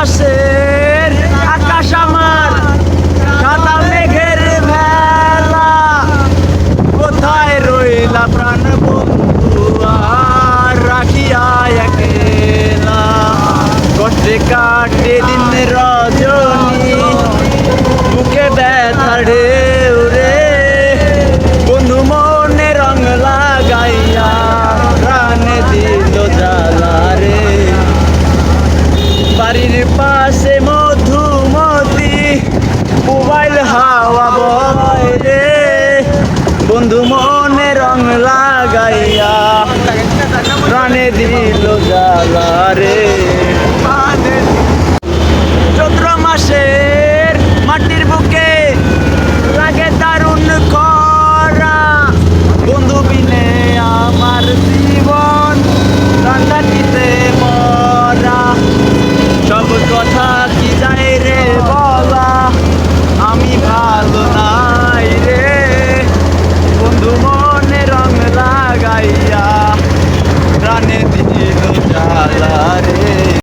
মাসের আকাশ আমার, সাদা মেঘের ভেলা কোথায় রইলা প্রাণ বন্ধু, আর রাখিয়া একলা? কষ্টে কাটে দিন রজনী। বাড়ির পাশে মধুমতি মোবাইল হাওয়া রে। বন্ধু মনে রং লাগাইয়া জ্বালা রে